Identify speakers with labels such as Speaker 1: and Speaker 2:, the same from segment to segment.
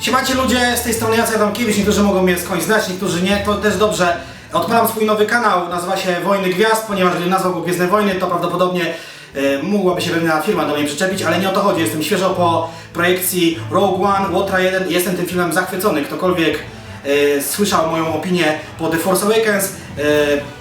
Speaker 1: Siemacie ludzie, z tej strony Jacek Adamkiewicz, niektórzy mogą mnie skądś znać, niektórzy nie, to też dobrze. Odpalam swój nowy kanał, nazywa się Wojny Gwiazd, ponieważ gdybym nazwał go Gwiezdne Wojny, to prawdopodobnie e, mogłaby się pewna firma do mnie przyczepić, ale nie o to chodzi. Jestem świeżo po projekcji Rogue One, Łotra 1 i jestem tym filmem zachwycony. Ktokolwiek e, słyszał moją opinię po The Force Awakens, e,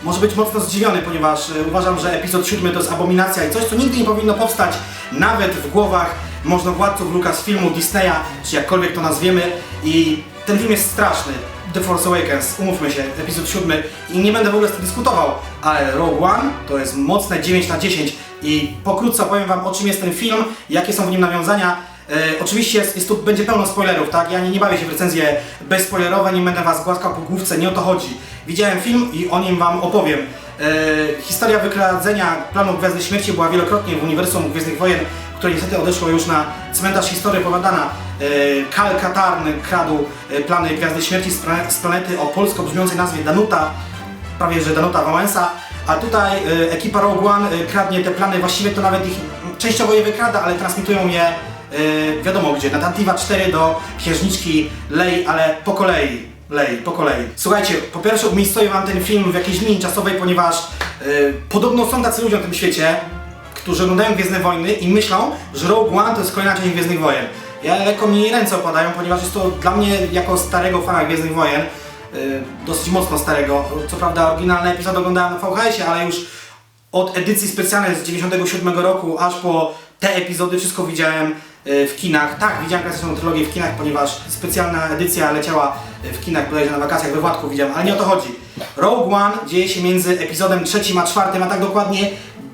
Speaker 1: może być mocno zdziwiony, ponieważ e, uważam, że epizod 7 to jest abominacja i coś, co nigdy nie powinno powstać, nawet w głowach możnowładców Lucasfilmu, Disneya, czy jakkolwiek to nazwiemy i ten film jest straszny. The Force Awakens, umówmy się, epizod 7 i nie będę w ogóle z tym dyskutował, ale Rogue One to jest mocne 9 na 10 i pokrótce opowiem wam o czym jest ten film, jakie są w nim nawiązania. E, oczywiście jest, jest tu, będzie pełno spoilerów, tak? Ja nie, nie bawię się w recenzje bezspoilerowe, nie będę was głaskał po główce, nie o to chodzi. Widziałem film i o nim wam opowiem. E, historia wykradzenia planu Gwiazdy Śmierci była wielokrotnie w uniwersum Gwiezdnych Wojen, które niestety odeszło już na cmentarz historii opowiadana. E, Kal Katarn kradł e, plany Gwiazdy Śmierci z, plane- z planety o polsko brzmiącej nazwie Danuta, prawie że Danuta Wałęsa, a tutaj e, ekipa Rogue One kradnie te plany, właściwie to nawet ich częściowo je wykrada, ale transmitują je wiadomo gdzie, na Tantiva 4 do księżniczki Lei, ale po kolei. Lej, po kolei. Słuchajcie, po pierwsze umiejscowię wam ten film w jakiejś linii czasowej, ponieważ podobno są tacy ludzie na tym świecie, którzy oglądają Gwiezdne Wojny i myślą, że Rogue One to jest kolejna część Gwiezdnych Wojen. Ja lekko mi ręce opadają, ponieważ jest to dla mnie, jako starego fana Gwiezdnych Wojen, y, dosyć mocno starego. Co prawda oryginalny epizod oglądałem na VHS-ie, ale już od edycji specjalnej z 97 roku aż po te epizody wszystko widziałem y, w kinach. Tak, widziałem klasyczną trylogię w kinach, ponieważ specjalna edycja leciała w kinach bodajże na wakacjach we Władku widziałem, ale nie o to chodzi. Rogue One dzieje się między epizodem trzecim a czwartym, a tak dokładnie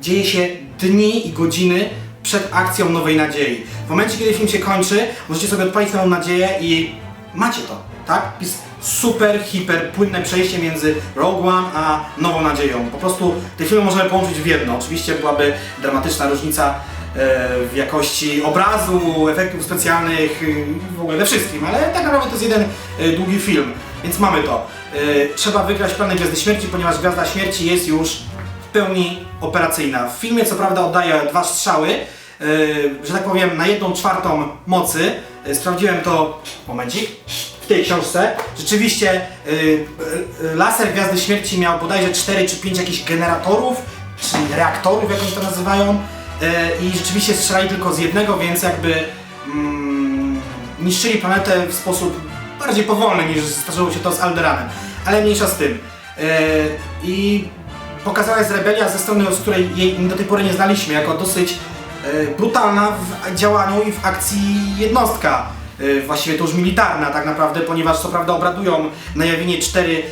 Speaker 1: dzieje się dni i godziny przed akcją Nowej Nadziei. W momencie, kiedy film się kończy, możecie sobie odpalić Nową Nadzieję i macie to, tak? Jest super, hiper, płynne przejście między Rogue One a Nową Nadzieją. Po prostu te filmy możemy połączyć w jedno. Oczywiście byłaby dramatyczna różnica e, w jakości obrazu, efektów specjalnych, y, w ogóle we wszystkim, ale tak naprawdę to jest jeden e, długi film, więc mamy to. E, Trzeba wygrać plany Gwiazdy Śmierci, ponieważ Gwiazda Śmierci jest już pełni operacyjna. W filmie co prawda oddaje dwa strzały, yy, że tak powiem na jedną czwartą mocy. Yy, Sprawdziłem to, momencik, w tej książce. Rzeczywiście yy, laser Gwiazdy Śmierci miał bodajże 4 czy 5 jakichś generatorów, czy reaktorów, jak oni to nazywają. I rzeczywiście strzelali tylko z jednego, więc jakby mm, niszczyli planetę w sposób bardziej powolny niż zdarzyło się to z Alderanem. Ale mniejsza z tym. I pokazała jest rebelia ze strony, z której jej do tej pory nie znaliśmy, jako dosyć e, brutalna w działaniu i w akcji jednostka. E, właściwie to już militarna tak naprawdę, ponieważ co prawda obradują na Jawinie cztery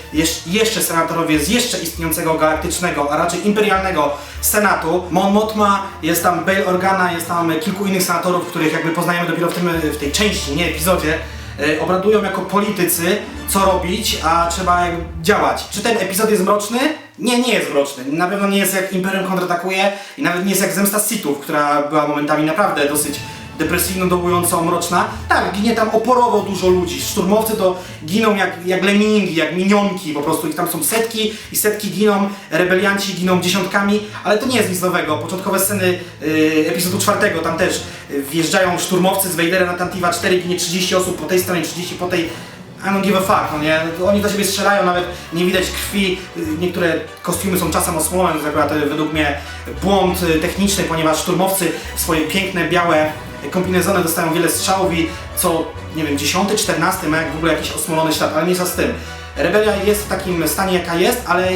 Speaker 1: jeszcze senatorowie z jeszcze istniejącego galaktycznego, a raczej imperialnego senatu. Mon Mothma, jest tam Bail Organa, jest tam kilku innych senatorów, których jakby poznajemy dopiero w, tym, w tej części, nie epizodzie e, obradują jako politycy, co robić, a trzeba działać. Czy ten epizod jest mroczny? Nie, nie jest mroczny. Na pewno nie jest jak Imperium kontratakuje i nawet nie jest jak Zemsta Sithów, która była momentami naprawdę dosyć depresyjno dołująco mroczna. Tak, ginie tam oporowo dużo ludzi. Szturmowcy to giną jak, jak lemingi, jak minionki, po prostu ich tam są setki i setki giną, rebelianci giną dziesiątkami, ale to nie jest nic nowego. Początkowe sceny yy, epizodu czwartego, tam też wjeżdżają szturmowcy z Vadera na Tantiva 4, ginie 30 osób po tej stronie, 30 po tej. I don't give a fuck, no nie? Oni do siebie strzelają, nawet nie widać krwi. Niektóre kostiumy są czasem osłonne, to akurat yy, według mnie błąd yy, techniczny, ponieważ szturmowcy swoje piękne, białe kombinezony dostają wiele strzałów i co, nie wiem, 10, 14 ma w ogóle jakiś osmolony świat, ale nie z tym. Rebelia jest w takim stanie jaka jest, ale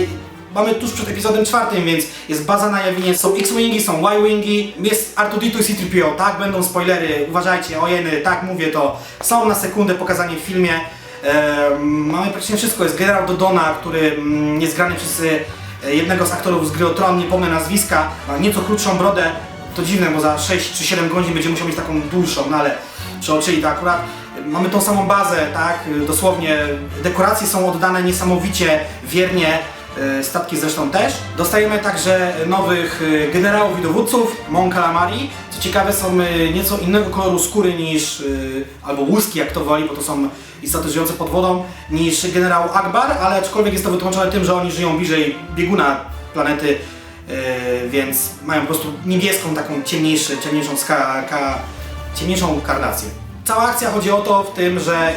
Speaker 1: mamy tuż przed epizodem czwartym, więc jest baza na Jawinie, są X-Wingi, są Y-Wingi, jest R2-D2 i C-3PO, tak, będą spoilery, uważajcie, ojeny, tak, mówię to, są na sekundę pokazani w filmie, mamy praktycznie wszystko, jest generał Dodona, który mm, jest grany przez e, jednego z aktorów z gry o Tron, nie pomnę nazwiska, ma nieco krótszą brodę, to dziwne, bo za 6 czy 7 godzin będzie musiał mieć taką dłuższą, no ale przeoczyli to akurat. Mamy tą samą bazę, tak, dosłownie dekoracje są oddane niesamowicie wiernie, statki zresztą też. Dostajemy także nowych e, generałów i dowódców, Mon Calamari. Co ciekawe są e, nieco innego koloru skóry niż, e, albo łuski jak to woli, bo to są istoty żyjące pod wodą, niż generał Akbar, ale aczkolwiek jest to wytłumaczone tym, że oni żyją bliżej bieguna planety, e, więc mają po prostu niebieską, taką ciemniejszy, ciemniejszą, ska, ka, ciemniejszą karnację. cała akcja chodzi o to w tym, że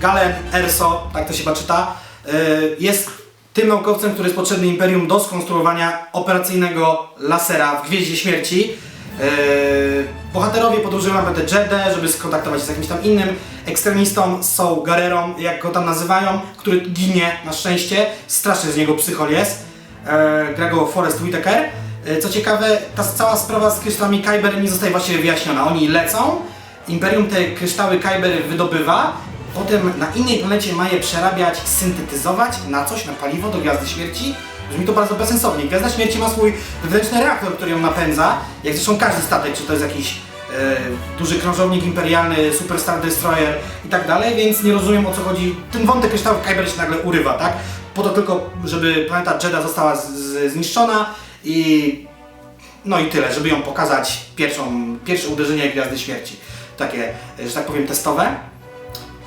Speaker 1: Galen Erso, tak to się chyba czyta, jest tym naukowcem, który jest potrzebny Imperium do skonstruowania operacyjnego lasera w Gwieździe Śmierci. Yy, bohaterowie podróżują na Jeddah, żeby skontaktować się z jakimś tam innym ekstremistą, są Garerą, jak go tam nazywają, który ginie na szczęście. Straszny z niego psychol jest. Yy, gra go Forrest Whitaker. Yy, co ciekawe, ta cała sprawa z kryształami Kyber nie zostaje właściwie wyjaśniona. Oni lecą, Imperium te kryształy Kyber wydobywa, potem na innej planecie ma je przerabiać, syntetyzować na coś, na paliwo do Gwiazdy Śmierci. Brzmi to bardzo bezsensownie. Gwiazda Śmierci ma swój wewnętrzny reaktor, który ją napędza, jak zresztą każdy statek, czy to jest jakiś e, duży krążownik imperialny, Super Star Destroyer i tak dalej, więc nie rozumiem o co chodzi. Ten wątek kryształów Kyber się nagle urywa, tak? Po to tylko, żeby planeta Jeddah została z, z, zniszczona i no i tyle, żeby ją pokazać pierwszą, pierwsze uderzenie Gwiazdy Śmierci. Takie, że tak powiem, testowe.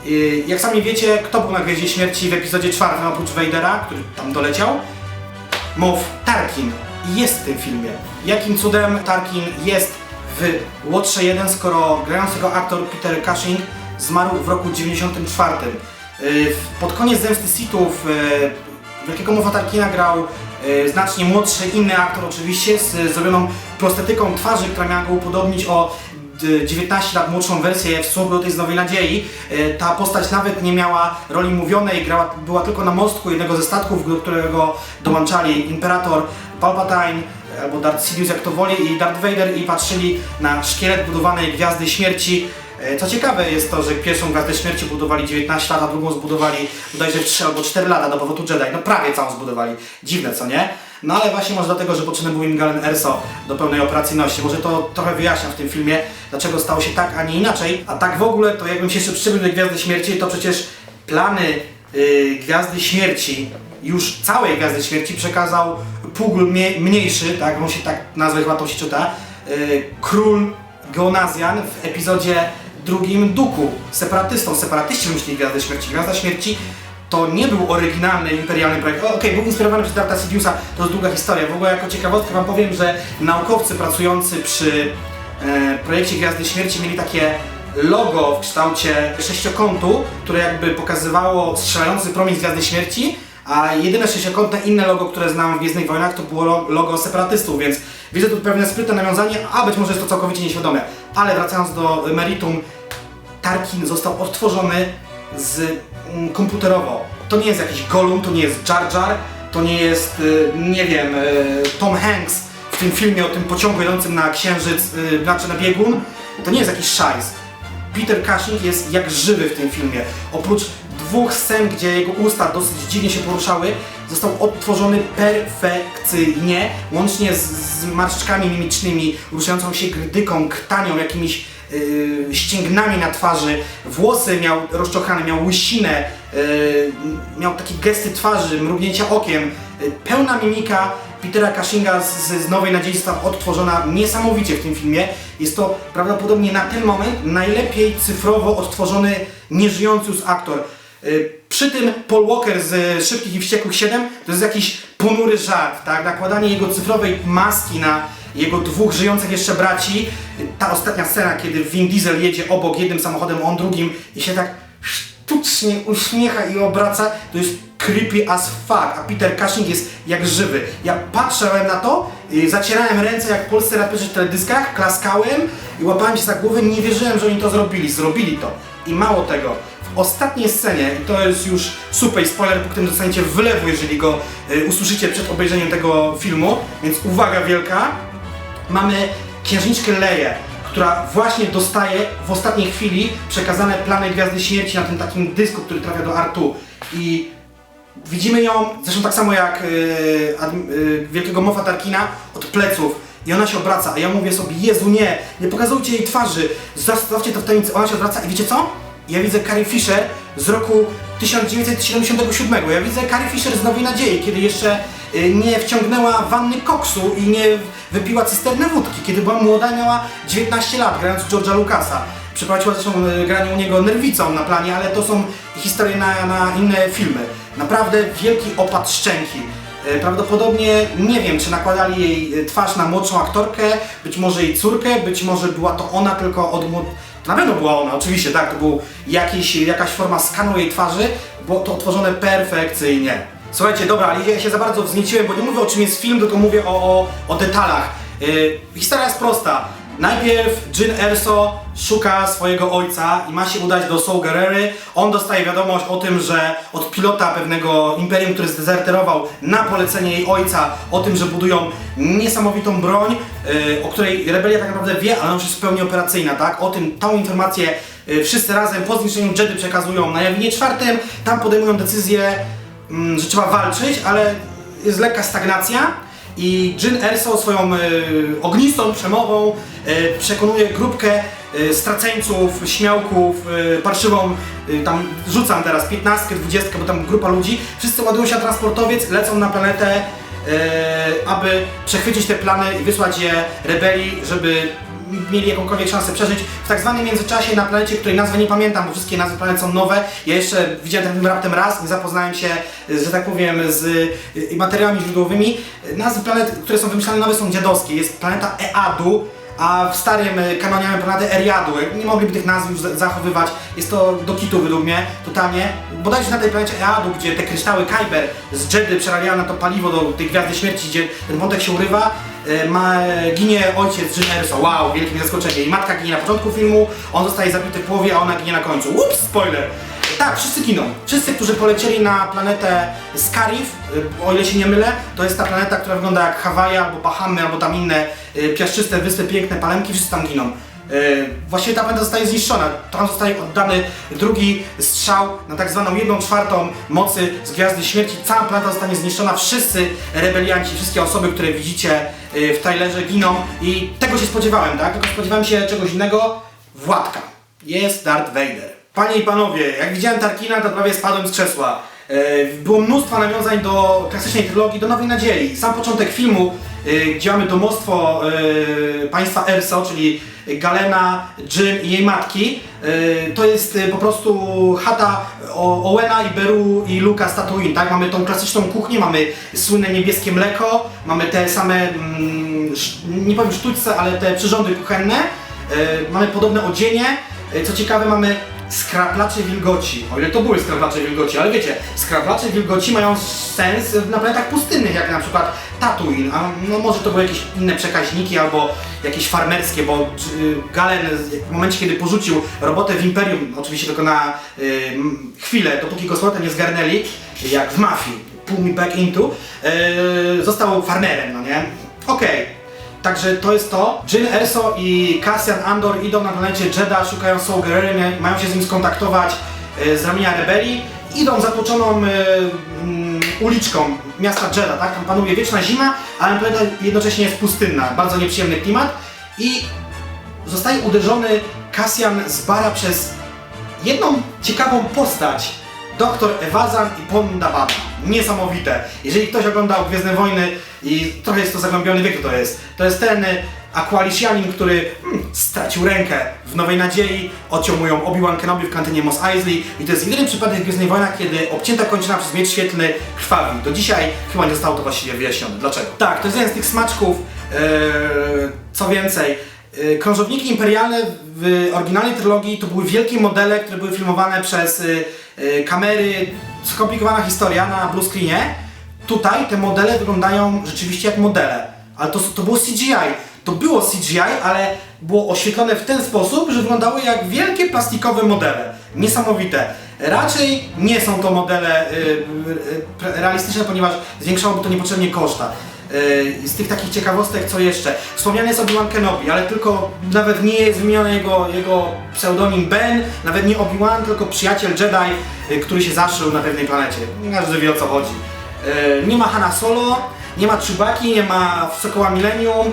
Speaker 1: I Jak sami wiecie, kto był na Gwieździe Śmierci w epizodzie czwartym oprócz Vadera, który tam doleciał? Moff Tarkin jest w tym filmie. Jakim cudem Tarkin jest w Łotrze 1, skoro grający go aktor Peter Cushing zmarł w roku 94. Yy, w- Pod koniec Zemsty Sithów yy, Wielkiego Moffa Tarkina grał znacznie młodszy inny aktor oczywiście z zrobioną prostetyką twarzy, która miała go upodobnić o 19 lat młodszą wersję w tej z Nowej Nadziei. Yy, Ta postać nawet nie miała roli mówionej, grała, była tylko na mostku jednego ze statków, do którego dołączali Imperator, Palpatine, albo Darth Sidious jak to woli i Darth Vader i patrzyli na szkielet budowanej Gwiazdy Śmierci. E, Co ciekawe jest to, że pierwszą Gwiazdę Śmierci budowali 19 lat, a drugą zbudowali bodajże w 3 albo 4 lata do powrotu Jedi. No prawie całą zbudowali. Dziwne, co nie? No ale właśnie może dlatego, że potrzebny był im Galen Erso do pełnej operacyjności. Może to trochę wyjaśnia w tym filmie, dlaczego stało się tak, a nie inaczej. A tak w ogóle, to jakbym się jeszcze przyczepił do Gwiazdy Śmierci, to przecież plany y, Gwiazdy Śmierci, już całej Gwiazdy Śmierci przekazał Pugl mniejszy, tak, on się tak nazwę chyba to się czyta, y, król Geonazjan w epizodzie drugim Duku, separatystą. Separatyści wymyślili Gwiazdę Śmierci. Gwiazda Śmierci to nie był oryginalny imperialny projekt. Okej, był inspirowany przez Darta Sidiousa, to jest długa historia. W ogóle jako ciekawostkę wam powiem, że naukowcy pracujący przy e, projekcie Gwiazdy Śmierci mieli takie logo w kształcie sześciokątu, które jakby pokazywało strzelający promień z Gwiazdy Śmierci, a jedyne sześciokątne inne logo, które znam w Gwiezdnych Wojnach, to było lo- logo separatystów, więc widzę tu pewne sprytne nawiązanie, a być może jest to całkowicie nieświadome. Ale wracając do meritum, Tarkin został odtworzony z komputerowo. To nie jest jakiś Gollum, to nie jest Jar Jar, to nie jest, y, nie wiem, y, Tom Hanks w tym filmie o tym pociągu jadącym na księżyc, y, znaczy na biegun. To nie jest jakiś szajs. Peter Cushing jest jak żywy w tym filmie. Oprócz dwóch scen, gdzie jego usta dosyć dziwnie się poruszały, został odtworzony perfekcyjnie, łącznie z, z marszczkami mimicznymi, ruszającą się grydyką, krtanią, jakimiś yy, ścięgnami na twarzy, włosy miał rozczochane, miał łysinę, yy, miał takie gesty twarzy, mrugnięcia okiem, yy, pełna mimika Petera Cushinga z, z Nowej Nadziei została odtworzona niesamowicie w tym filmie. Jest to prawdopodobnie na ten moment najlepiej cyfrowo odtworzony, nieżyjący już aktor. Yy, Przy tym Paul Walker z Szybkich i Wściekłych 7 to jest jakiś ponury żart, tak? Nakładanie jego cyfrowej maski na jego dwóch żyjących jeszcze braci. Ta ostatnia scena, kiedy Vin Diesel jedzie obok jednym samochodem, on drugim i się tak sztucznie uśmiecha i obraca, to jest creepy as fuck, a Peter Cushing jest jak żywy. Ja patrzyłem na to, y, zacierałem ręce jak polscy raperzy w teledyskach, klaskałem i łapałem się za głowę, nie wierzyłem, że oni to zrobili. Zrobili to. I mało tego, w ostatniej scenie, i to jest już super spoiler, po którym dostaniecie wylewu, jeżeli go y, usłyszycie przed obejrzeniem tego filmu, więc uwaga wielka, mamy księżniczkę Leję, która właśnie dostaje w ostatniej chwili przekazane plany Gwiazdy Śmierci na tym takim dysku, który trafia do Artu. I widzimy ją, zresztą tak samo jak yy, yy, wielkiego Moffa Tarkina, od pleców. I ona się obraca, a ja mówię sobie, Jezu nie, nie pokazujcie jej twarzy, zostawcie to w tajemnicy. Ona się odwraca i wiecie co? Ja widzę Carrie Fisher z roku 1977. Ja widzę Carrie Fisher z Nowej Nadziei, kiedy jeszcze y, nie wciągnęła wanny koksu i nie wypiła cysterny wódki, kiedy była młoda miała 19 lat, grając George'a Lucasa. Przeprowadziła zresztą y, granie u niego nerwicą na planie, ale to są historie na, na inne filmy. Naprawdę wielki opad szczęki. Y, Prawdopodobnie nie wiem, czy nakładali jej twarz na młodszą aktorkę, być może jej córkę, być może była to ona, tylko od młod... To na pewno była ona, oczywiście, tak, to był jakiś, jakaś forma skanu jej twarzy, było to otworzone perfekcyjnie. Słuchajcie, dobra, ale ja się za bardzo wznieciłem, bo nie mówię o czym jest film, tylko mówię o, o, o detalach. Yy, historia jest prosta. Najpierw Jin Erso szuka swojego ojca i ma się udać do Soul Guerrery. On dostaje wiadomość o tym, że od pilota pewnego imperium, który zdezerterował na polecenie jej ojca, o tym, że budują niesamowitą broń, yy, o której rebelia tak naprawdę wie, ale ona już jest w pełni operacyjna, tak? O tym, tą informację yy, wszyscy razem po zniszczeniu Jedy przekazują na Jawinie czwartym, tam podejmują decyzję, mm, że trzeba walczyć, ale jest lekka stagnacja. I Jin Erso swoją y, ognistą przemową y, przekonuje grupkę y, straceńców, śmiałków, y, parszywą, y, tam rzucam teraz 15, 20, bo tam grupa ludzi, wszyscy ładują się na transportowiec, lecą na planetę, y, aby przechwycić te plany i wysłać je rebelii, żeby mieli jakąkolwiek szansę przeżyć w tak zwanym międzyczasie na planecie, której nazwy nie pamiętam, bo wszystkie nazwy planet są nowe. Ja jeszcze widziałem ten film raptem raz, nie zapoznałem się, że tak powiem, z y, materiałami źródłowymi. Nazwy planet, które są wymyślane nowe są dziadowskie. Jest planeta Eadu, a w starym y, kanonie mamy planetę Eriadu. Nie mogliby tych nazw już za- zachowywać. Jest to do kitu według mnie, totalnie. Bodajże na tej planecie Eadu, gdzie te kryształy Kyber z Jedy przerabiają na to paliwo do tej Gwiazdy Śmierci, gdzie ten wątek się urywa, ma, ginie ojciec Jyn Erso. Wow, wielkie zaskoczenie. I matka ginie na początku filmu, on zostaje zabity w połowie, a ona ginie na końcu. Ups, spoiler! Tak, wszyscy giną. Wszyscy, którzy polecieli na planetę Scarif, y, o ile się nie mylę, to jest ta planeta, która wygląda jak Hawaje, albo Bahamy, albo tam inne y, piaszczyste wyspy, piękne palemki, wszyscy tam giną. Y, Właściwie ta planeta zostaje zniszczona. Tam zostaje oddany drugi strzał na tak zwaną jedną czwartą mocy z Gwiazdy Śmierci. Cała planeta zostanie zniszczona. Wszyscy rebelianci, wszystkie osoby, które widzicie y, w trailerze giną i tego się spodziewałem, tak? Tylko spodziewałem się czegoś innego. Władka. Jest Darth Vader. Panie i panowie, jak widziałem Tarkina, to prawie spadłem z krzesła. E, Było mnóstwo nawiązań do klasycznej trylogii, do Nowej Nadziei. Sam początek filmu, e, gdzie mamy domostwo e, państwa Erso, czyli Galena, Jyn i jej matki. E, To jest po prostu chata Owena i Beru i Luka z Tatooine, tak? Mamy tą klasyczną kuchnię, mamy słynne niebieskie mleko, mamy te same, mm, nie powiem sztućce, ale te przyrządy kuchenne. Mamy podobne odzienie. Co ciekawe, mamy skraplacze wilgoci. O ile to były skraplacze wilgoci, ale wiecie, skraplacze wilgoci mają sens na planetach pustynnych, jak na przykład Tatooine, a no może to były jakieś inne przekaźniki albo jakieś farmerskie, bo y, Galen w momencie, kiedy porzucił robotę w Imperium, oczywiście tylko na y, chwilę, dopóki powrotem nie zgarnęli, jak w mafii, pull me back into, y, został farmerem, no nie? Okej. Także to jest to. Jyn Erso i Cassian Andor idą na planecie Jedha, szukają Soul Guerrera, mają się z nim skontaktować e, z ramienia rebelii. Idą zatłoczoną e, mm, uliczką miasta Jedha, tak? Tam panuje wieczna zima, ale planeta jednocześnie jest pustynna. Bardzo nieprzyjemny klimat. I zostaje uderzony Cassian z bara przez jedną ciekawą postać. Doktor Ewazan i Ponda Baba. Niesamowite. Jeżeli ktoś oglądał Gwiezdne Wojny i trochę jest to zagłębiony wie kto to jest. To jest ten y, Aqualisianin, który hmm, stracił rękę w Nowej Nadziei, odciął Obi-Wan Kenobi w kantynie Mos Eisley i to jest jedyny przypadek w Gwiezdnych Wojnach, kiedy obcięta kończyna przez miecz świetlny krwawi. Do dzisiaj chyba nie zostało to właściwie wyjaśnione. Dlaczego? Tak, to jest jeden z tych smaczków. Eee, co więcej, krążowniki imperialne w oryginalnej trylogii to były wielkie modele, które były filmowane przez y, y, kamery, skomplikowana historia na blue screenie. Tutaj te modele wyglądają rzeczywiście jak modele, ale to, to było CGI. To było CGI, ale było oświetlone w ten sposób, że wyglądały jak wielkie plastikowe modele. Niesamowite. Raczej nie są to modele y, y, y, realistyczne, ponieważ zwiększałoby to niepotrzebnie koszta. Y, Z tych takich ciekawostek, co jeszcze? Wspomniany jest Obi-Wan Kenobi, ale tylko nawet nie jest wymieniony jego, jego pseudonim Ben, nawet nie Obi-Wan, tylko przyjaciel Jedi, y, który się zaszył na pewnej planecie. Każdy wie o co chodzi. Y, Nie ma Hanna Solo, nie ma Chewbacki, nie ma Sokoła Millennium,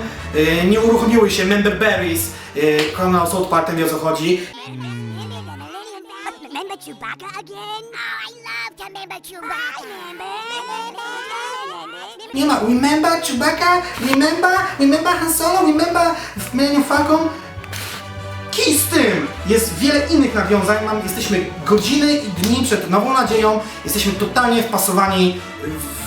Speaker 1: nie uruchomiły się Member Berries, kanał South Park wie o co chodzi.
Speaker 2: Remember Chewbacca again? Oh, I love to remember Chewbacca. Remember?
Speaker 1: Nie ma Remember Chewbacca, Remember, Remember Han Solo, Remember w Millennium Falcon. Kij z tym! Jest wiele innych nawiązań, mam, jesteśmy godziny i dni przed Nową Nadzieją, jesteśmy totalnie wpasowani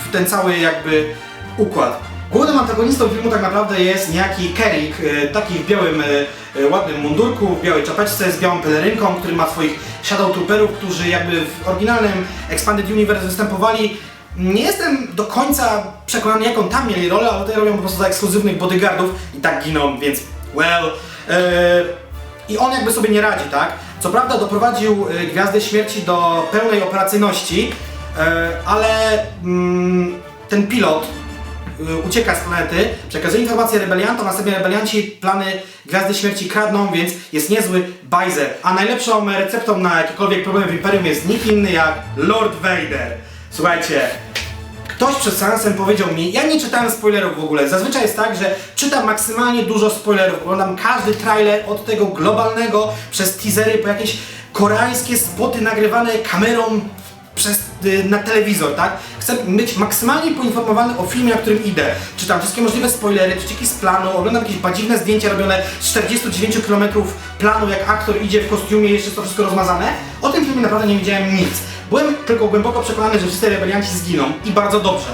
Speaker 1: w ten cały jakby układ. Głównym antagonistą filmu tak naprawdę jest niejaki Kerik, e, taki w białym, e, e, ładnym mundurku, w białej czapeczce z białą pelerynką, który ma swoich Shadow Trooperów, którzy jakby w oryginalnym Expanded Universe występowali. Nie jestem do końca przekonany, jaką tam mieli rolę, ale tutaj robią po prostu za ekskluzywnych bodyguardów i tak giną, więc well. E, I on jakby sobie nie radzi, tak? Co prawda doprowadził e, Gwiazdę Śmierci do pełnej operacyjności, e, ale mm, ten pilot y, ucieka z planety, przekazuje informacje rebeliantom, następnie rebelianci plany Gwiazdy Śmierci kradną, więc jest niezły bajzer. A najlepszą receptą na jakiekolwiek problemy w Imperium jest nikt inny jak Lord Vader. Słuchajcie, Ktoś przed seansem powiedział mi, ja nie czytałem spoilerów w ogóle. Zazwyczaj jest tak, że czytam maksymalnie dużo spoilerów. Oglądam każdy trailer od tego globalnego przez teasery po jakieś koreańskie spoty nagrywane kamerą przez, y, na telewizor, tak? Chcę być maksymalnie poinformowany o filmie, na którym idę. Czytam wszystkie możliwe spoilery, przecieki z planu, oglądam jakieś badziwne zdjęcia robione z 49 km planu, jak aktor idzie w kostiumie, jeszcze jest to wszystko rozmazane. O tym filmie naprawdę nie wiedziałem nic. Byłem tylko głęboko przekonany, że wszyscy rebelianci zginą i bardzo dobrze.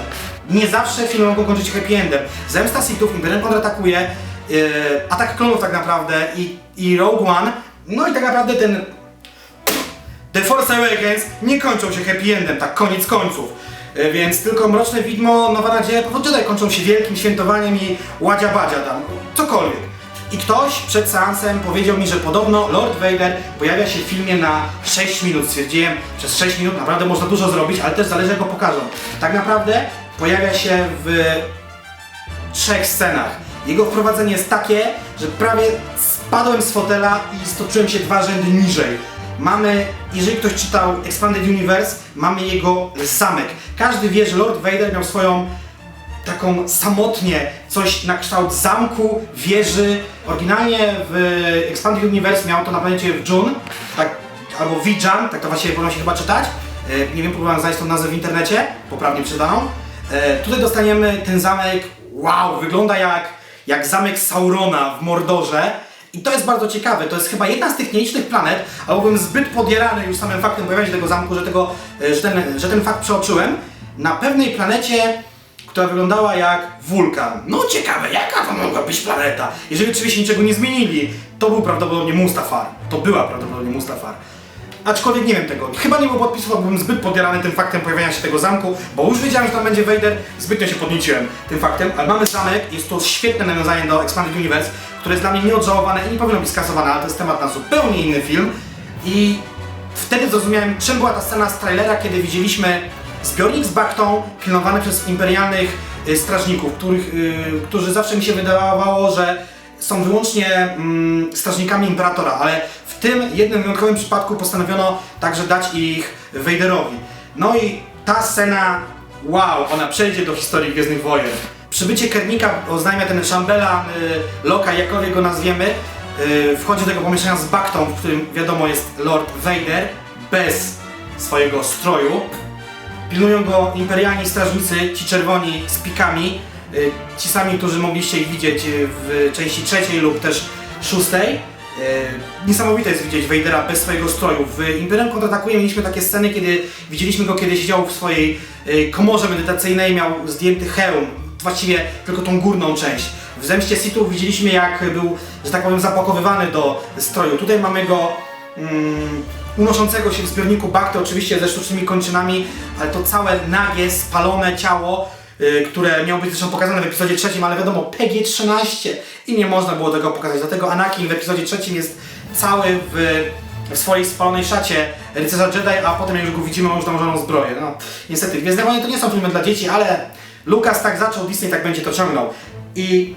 Speaker 1: Nie zawsze filmy mogą kończyć happy endem. Zemsta Sithów, Imperium kontratakuje, yy, atak klonów tak naprawdę i, i Rogue One, no i tak naprawdę ten The Force Awakens nie kończą się happy endem, tak koniec końców. E, Więc tylko Mroczne Widmo, Nowa Nadzieja, Powód kończą się wielkim świętowaniem i ładzia badzia tam, cokolwiek. I ktoś przed seansem powiedział mi, że podobno Lord Vader pojawia się w filmie na 6 minut. Stwierdziłem, przez 6 minut naprawdę można dużo zrobić, ale też zależy jak go pokażą. Tak naprawdę pojawia się w trzech scenach. Jego wprowadzenie jest takie, że prawie spadłem z fotela i stoczyłem się dwa rzędy niżej. Mamy, jeżeli ktoś czytał Expanded Universe, mamy jego zamek. Każdy wie, że Lord Vader miał swoją taką samotnie coś na kształt zamku, wieży. Oryginalnie w Expanded Universe miał to na planecie w Jun, tak, albo Vijan, tak to właściwie powinno się chyba czytać. E, Nie wiem, próbowałem znaleźć tą nazwę w internecie, poprawnie przedaną. E, Tutaj dostaniemy ten zamek, wow, wygląda jak, jak zamek Saurona w Mordorze. I to jest bardzo ciekawe, to jest chyba jedna z tych nielicznych planet, ale byłem zbyt podjarany już samym faktem pojawienia się tego zamku, że, tego, e, że, ten, że ten fakt przeoczyłem. Na pewnej planecie która wyglądała jak wulkan. No ciekawe, jaka to mogła być planeta? Jeżeli oczywiście niczego nie zmienili, to był prawdopodobnie Mustafar. To była prawdopodobnie Mustafar. Aczkolwiek nie wiem tego. Chyba nie było podpisów, bo byłem zbyt podjarany tym faktem pojawienia się tego zamku, bo już wiedziałem, że tam będzie Vader, zbytnio się podnieciłem tym faktem, ale mamy zamek, jest to świetne nawiązanie do Expanded Universe, które jest dla mnie nieodżałowane i nie powinno być skasowane, ale to jest temat na zupełnie inny film. I wtedy zrozumiałem, czym była ta scena z trailera, kiedy widzieliśmy zbiornik z baktą pilnowany przez imperialnych y, strażników, których, y, którzy zawsze mi się wydawało, że są wyłącznie mm, strażnikami imperatora, ale w tym jednym wyjątkowym przypadku postanowiono także dać ich Vaderowi. No i ta scena, wow, ona przejdzie do historii Gwiezdnych Wojen. Przybycie Kernika oznajmia ten szambelan, y, Loka, jakkolwiek go nazwiemy, y, wchodzi do tego pomieszczenia z baktą, w którym wiadomo jest Lord Vader, bez swojego stroju. Pilnują go imperialni strażnicy, ci czerwoni z pikami, y, ci sami, którzy mogliście ich widzieć y, w części trzeciej lub też szóstej. Y, Niesamowite jest widzieć Vadera bez swojego stroju. W Imperium kontratakuje mieliśmy takie sceny, kiedy widzieliśmy go, kiedy siedział w swojej komorze medytacyjnej, miał zdjęty hełm, właściwie tylko tą górną część. W Zemście Sithów widzieliśmy, jak był, że tak powiem, zapakowywany do stroju. Tutaj mamy go mm, unoszącego się w zbiorniku bakty, oczywiście ze sztucznymi kończynami, ale to całe nagie, spalone ciało, y, które miało być zresztą pokazane w epizodzie trzecim, ale wiadomo, PG-13 i nie można było tego pokazać. Dlatego Anakin w epizodzie trzecim jest cały w, w swojej spalonej szacie rycerza Jedi, a potem jak już go widzimy, ma już nałożoną zbroję. No, niestety, Gwiezdne Wojny to nie są filmy dla dzieci, ale Lucas tak zaczął, Disney tak będzie to ciągnął. I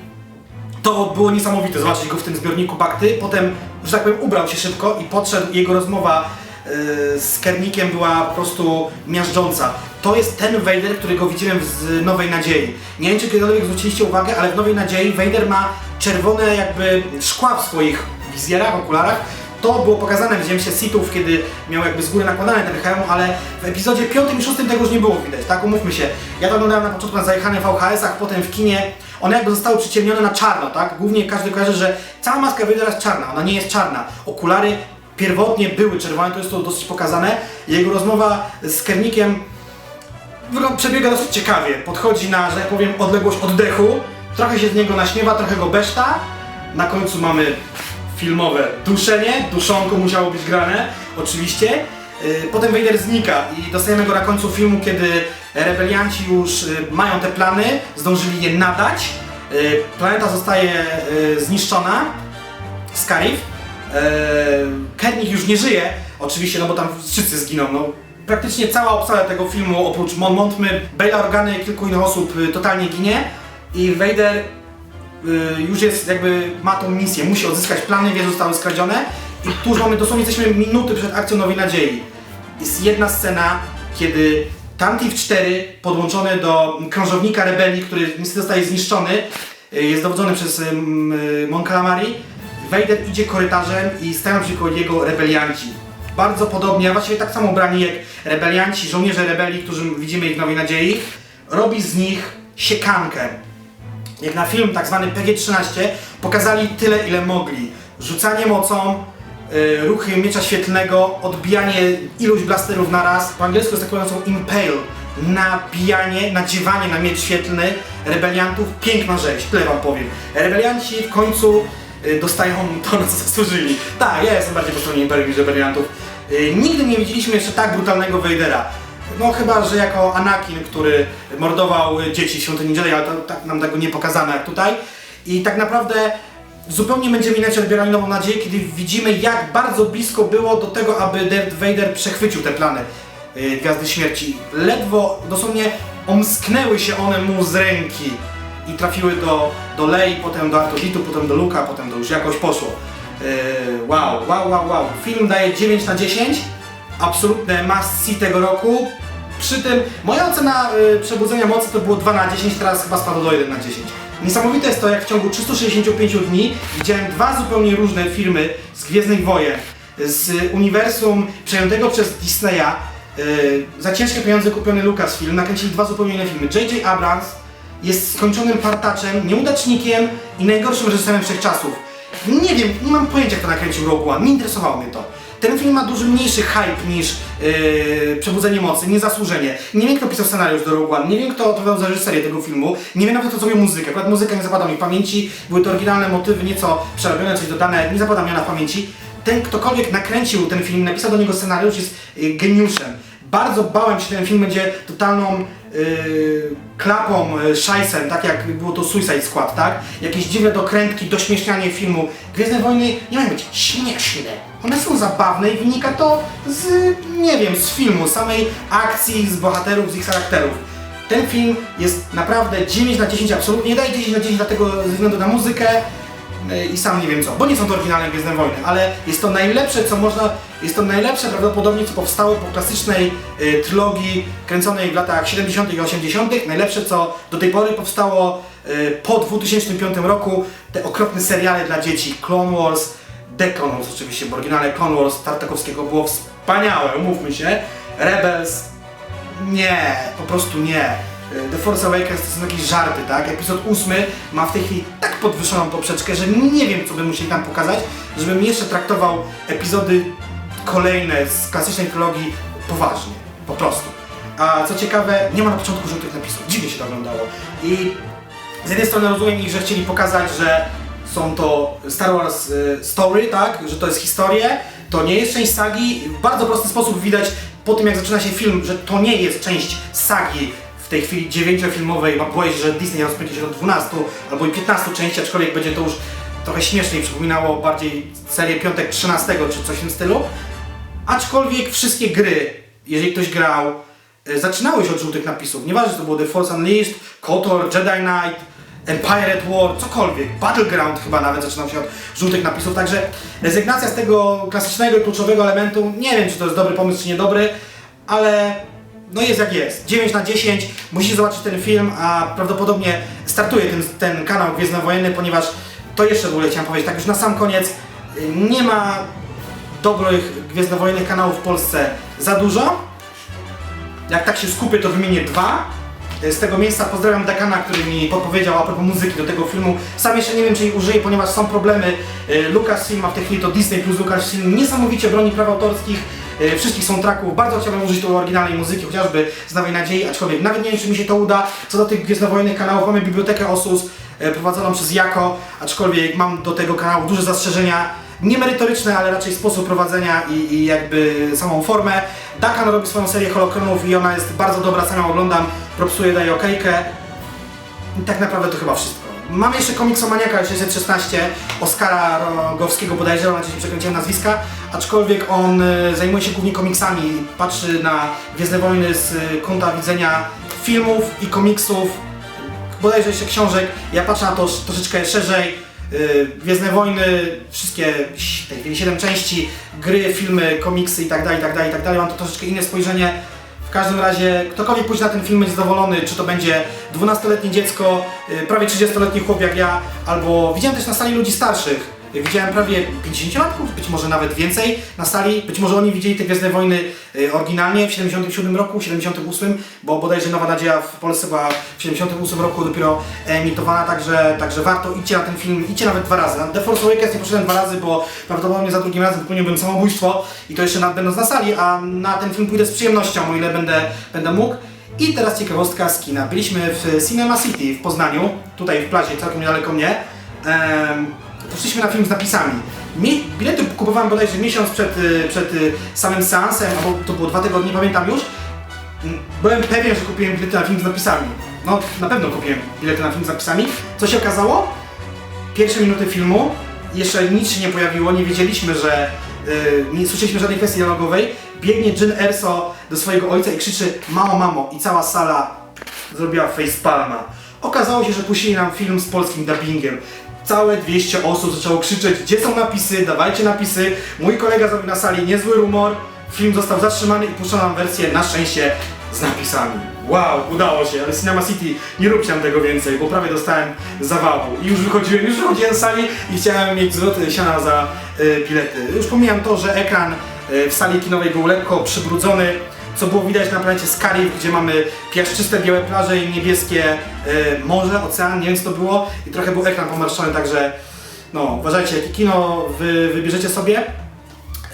Speaker 1: to było niesamowite zobaczyć go w tym zbiorniku bakty. Potem, że tak powiem, ubrał się szybko i podszedł. Jego rozmowa yy, z Kernikiem była po prostu miażdżąca. To jest ten Vader, którego widziałem z Nowej Nadziei. Nie wiem, czy kiedykolwiek zwróciliście uwagę, ale w Nowej Nadziei Vader ma czerwone jakby szkła w swoich wizjerach, okularach. To było pokazane w Ziemsie Sithów, kiedy miał jakby z góry nakładany ten hełm, ale w epizodzie 5 i 6 tego już nie było widać, tak? Umówmy się. Ja to oglądałem na początku na zajechanych VHS-ach, potem w kinie. One jakby zostały przyciemnione na czarno, tak? Głównie każdy kojarzy, że cała maska Vadera jest czarna, ona nie jest czarna. Okulary pierwotnie były czerwone, to jest to dosyć pokazane. Jego rozmowa z Kernikiem wygląda- przebiega dosyć ciekawie. Podchodzi na, że tak powiem, odległość oddechu. Trochę się z niego naśmiewa, trochę go beszta. Na końcu mamy filmowe duszenie. Duszonko musiało być grane, oczywiście. Yy, Potem Vader znika i dostajemy go na końcu filmu, kiedy rebelianci już yy, mają te plany, zdążyli je nadać. Yy, Planeta zostaje yy, zniszczona. Scarif. Kernik już nie żyje, oczywiście, no bo tam wszyscy zginą. No. Praktycznie cała obsada tego filmu, oprócz Mon Montmy, Baila Organy i kilku innych osób y, totalnie ginie. I Vader y, już jest jakby, ma tą misję, musi odzyskać plany, wie, zostały skradzione. I tu już mamy, dosłownie jesteśmy minuty przed akcją Nowej Nadziei. Jest jedna scena, kiedy Tantif 4 podłączony do krążownika rebelii, który niestety zostaje zniszczony, y, jest dowodzony przez y, Mon Calamari. Vader idzie korytarzem i stają przeciwko jego rebelianci. Bardzo podobnie, a właściwie tak samo ubrani jak rebelianci, żołnierze rebelii, którzy widzimy ich w Nowej Nadziei. Robi z nich siekankę. Jak na film tak zwany PG-13 pokazali tyle ile mogli. Rzucanie mocą, ruchy miecza świetlnego, odbijanie iluś blasterów na raz. Po angielsku jest tak mówiącą impale. Nabijanie, nadziewanie na miecz świetlny rebeliantów. Piękna rzecz, tyle wam powiem. Rebelianci w końcu y, dostają to, na co zasłużyli. Tak, ja jestem bardziej po stronie Imperium niż rebeliantów. Y, Nigdy nie widzieliśmy jeszcze tak brutalnego Vadera. No chyba, że jako Anakin, który mordował dzieci w świątyni Jedi, ale to, tak nam tego nie pokazano jak tutaj. I tak naprawdę zupełnie będziemy inaczej odbierali nową nadzieję, kiedy widzimy jak bardzo blisko było do tego, aby Darth Vader przechwycił te plany y, Gwiazdy Śmierci. Ledwo, dosłownie omsknęły się one mu z ręki i trafiły do, do Lei, potem do Artuditu, potem do Luka, potem to już jakoś poszło. Yy, wow, wow, wow, wow. Film daje 9 na 10. Absolutne must see tego roku. Przy tym moja ocena y, Przebudzenia Mocy to było 2 na 10, teraz chyba spadło do 1 na 10. Niesamowite jest to, jak w ciągu 365 dni widziałem dwa zupełnie różne filmy z Gwiezdnych Wojen, z uniwersum przejętego przez Disneya. Y, za ciężkie pieniądze kupiony Lucasfilm, nakręcili dwa zupełnie inne filmy. J.J. Abrams jest skończonym partaczem, nieudacznikiem i najgorszym reżyserem wszechczasów. Nie wiem, nie mam pojęcia kto nakręcił Rogue One, nie interesowało mnie to. Ten film ma dużo mniejszy hype niż yy, Przebudzenie Mocy, niezasłużenie. Nie wiem kto pisał scenariusz do Rogue One, nie wiem kto odpowiadał za reżyserię tego filmu, nie wiem nawet kto zrobił muzykę. Akurat muzyka nie zapada mi w pamięci, były to oryginalne motywy, nieco przerobione, coś dodane, nie zapada mi ona w pamięci. Ten ktokolwiek nakręcił ten film, napisał do niego scenariusz jest yy, geniuszem. Bardzo bałem się, że ten film będzie totalną yy, klapą, yy, szajsem, tak jak było to Suicide Squad, tak? Jakieś dziwne dokrętki, dośmiesznianie filmu. Gwiezdne Wojny nie mają być śmieszne. One są zabawne i wynika to z, nie wiem, z filmu, samej akcji, z bohaterów, z ich charakterów. Ten film jest naprawdę 9 na 10, absolutnie nie daje 10 na 10 dlatego ze względu na muzykę, E, i sam nie wiem co, bo nie są to oryginalne Gwiezdne Wojny, ale jest to najlepsze co można, jest to najlepsze prawdopodobnie co powstało po klasycznej y, trylogii kręconej w latach 70. i 80., najlepsze co do tej pory powstało y, po 2005 roku, te okropne seriale dla dzieci, Clone Wars, Wars oczywiście, bo oryginalne Clone Wars Tartakowskiego było wspaniałe, umówmy się, Rebels, nie, po prostu nie. The Force Awakens to są jakieś żarty, tak? Epizod 8 ma w tej chwili tak podwyższoną poprzeczkę, że nie wiem, co by musieli tam pokazać, żebym jeszcze traktował epizody kolejne z klasycznej trylogii poważnie, po prostu. A co ciekawe, nie ma na początku żółtych napisów, dziwnie się to oglądało. I z jednej strony rozumiem ich, że chcieli pokazać, że są to Star Wars y, story, tak? Że to jest historię, to nie jest część sagi. W bardzo prosty sposób widać po tym, jak zaczyna się film, że to nie jest część sagi w tej chwili dziewięciofilmowej. Mam powiedzieć, że Disney rozpędzi się do 12 albo i 15 części, aczkolwiek będzie to już trochę śmieszniej, przypominało bardziej serię Piątek 13 czy coś w tym stylu. Aczkolwiek wszystkie gry, jeżeli ktoś grał, e, zaczynały się od żółtych napisów. Nieważne, czy to było The Force Unleashed, KOTOR, Jedi Knight, Empire at War, cokolwiek. Battleground chyba nawet zaczynał się od żółtych napisów, także rezygnacja z tego klasycznego i kluczowego elementu, nie wiem, czy to jest dobry pomysł, czy niedobry, ale no jest jak jest. 9 na 10, musicie zobaczyć ten film, a prawdopodobnie startuje ten, ten kanał Gwiezdnowojenny, ponieważ to jeszcze w ogóle chciałem powiedzieć, tak już na sam koniec, nie ma dobrych gwiezdnowojennych kanałów w Polsce za dużo. Jak tak się skupię, to wymienię dwa. Z tego miejsca pozdrawiam dekana, który mi podpowiedział a propos muzyki do tego filmu. Sam jeszcze nie wiem, czy jej użyję, ponieważ są problemy. Y, Lucasfilm, a w tej chwili to Disney plus Lucasfilm niesamowicie broni praw autorskich. e, wszystkich soundtracków. Bardzo chciałbym użyć tu oryginalnej muzyki, chociażby z Nowej Nadziei, aczkolwiek nawet nie wiem, czy mi się to uda. Co do tych Gwiezdnowojennych kanałów, mamy bibliotekę Osus e, prowadzoną przez Jako, aczkolwiek mam do tego kanału duże zastrzeżenia. Nie merytoryczne, ale raczej sposób prowadzenia i, i jakby samą formę. Dakan robi swoją serię holokronów i ona jest bardzo dobra, sam ją oglądam, propsuję, daję okejkę. I tak naprawdę to chyba wszystko. Mam jeszcze komiksomaniaka 616 Oskara Rogowskiego bodajże, mam nadzieję, że przekręciłem nazwiska, aczkolwiek on y, zajmuje się głównie komiksami, patrzy na Gwiezdne Wojny z kąta widzenia filmów i komiksów, bodajże jeszcze książek, ja patrzę na to sz- troszeczkę szerzej, y, Gwiezdne Wojny, wszystkie te 7 części, gry, filmy, komiksy i tak dalej, i tak dalej, i tak dalej, mam to troszeczkę inne spojrzenie. W każdym razie, ktokolwiek pójdzie na ten film będzie zadowolony, czy to będzie 12-letnie dziecko, y, prawie 30-letni chłop jak ja, albo widziałem też na sali ludzi starszych. Widziałem prawie 50-latków, być może nawet więcej na sali. Być może oni widzieli te Gwiezdne Wojny y, oryginalnie w 77 roku, 78, bo bodajże Nowa Nadzieja w Polsce była w 78 roku dopiero emitowana, także, także warto, idźcie na ten film, idźcie nawet dwa razy. Na The Force Awakens nie poszedłem dwa razy, bo prawdopodobnie za drugim razem popełniłbym samobójstwo i to jeszcze na, będąc na sali, a na ten film pójdę z przyjemnością, o ile będę, będę mógł. I teraz ciekawostka z kina. Byliśmy w Cinema City w Poznaniu, tutaj w plazie, całkiem niedaleko mnie. Poszliśmy na film z napisami. Mi, bilety kupowałem bodajże miesiąc przed, y, przed y, samym seansem, albo to było dwa tygodnie, nie pamiętam już. Mm, Byłem pewien, że kupiłem bilety na film z napisami. No, na pewno kupiłem bilety na film z napisami. Co się okazało? Pierwsze minuty filmu, jeszcze nic się nie pojawiło, nie wiedzieliśmy, że yy, nie słyszeliśmy żadnej kwestii dialogowej. Biegnie Jyn Erso do swojego ojca i krzyczy mamo, mamo i cała sala zrobiła facepalma. Okazało się, że puścili nam film z polskim dubbingiem. Całe 200 osób zaczęło krzyczeć, gdzie są napisy, dawajcie napisy. Mój kolega zrobił na sali niezły rumor, film został zatrzymany i puszczono nam wersję na szczęście z napisami. Wow, udało się, ale Cinema City nie róbcie nam tego więcej, bo prawie dostałem zawału. I już wychodziłem, już wychodziłem z sali i chciałem mieć złoty siana za y, bilety. Już pomijam to, że ekran y, w sali kinowej był lekko przybrudzony, co było widać na planecie Scarif, gdzie mamy piaszczyste białe plaże i niebieskie y, morze, ocean, nie wiem co to było i trochę był ekran pomarszczony, także no uważajcie, jakie kino wy wybierzecie sobie.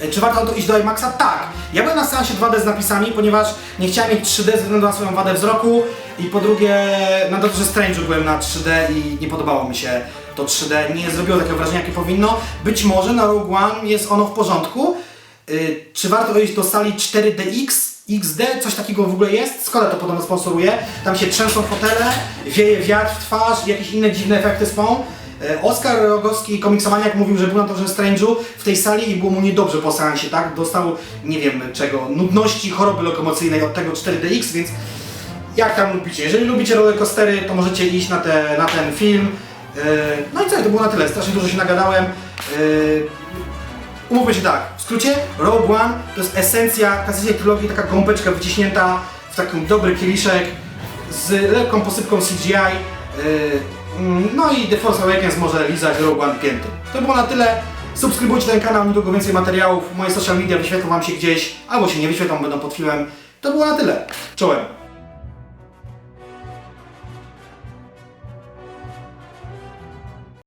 Speaker 1: E, Czy warto to iść do IMAXa? Tak. Ja byłem na seansie 2D z napisami, ponieważ nie chciałem mieć 3D ze względu na swoją wadę wzroku i po drugie na Doctor Strange'u byłem na 3D i nie podobało mi się to 3D, nie zrobiło takiego wrażenia jakie powinno. Być może na Rogue One jest ono w porządku. Y, Czy warto iść do sali 4DX? XD, coś takiego w ogóle jest? Skoda to podobno sponsoruje. Tam się trzęsą fotele, wieje wiatr w twarz jakieś inne dziwne efekty są. E, Oskar Rogowski, komiksomaniak, mówił, że był na Doctor Strange'u w tej sali i było mu niedobrze po seansie, tak? Dostał, nie wiem czego, nudności, choroby lokomocyjnej od tego 4DX, więc jak tam lubicie? Jeżeli lubicie rollercoastery, to możecie iść na, te, na ten film. E, No i co, to było na tyle, strasznie dużo się nagadałem. E, Umówmy się tak, skrócie, Rogue One to jest esencja klasycznej trylogii, taka gąbeczka wyciśnięta w taki dobry kieliszek z lekką posypką CGI. Yy, mm, no i The Force Awakens może lizać Rogue One pięty. To było na tyle. Subskrybujcie ten kanał, niedługo więcej materiałów. Moje social media wyświetlą Wam się gdzieś, albo się nie wyświetlą, będą pod filmem. To było na tyle. Czołem.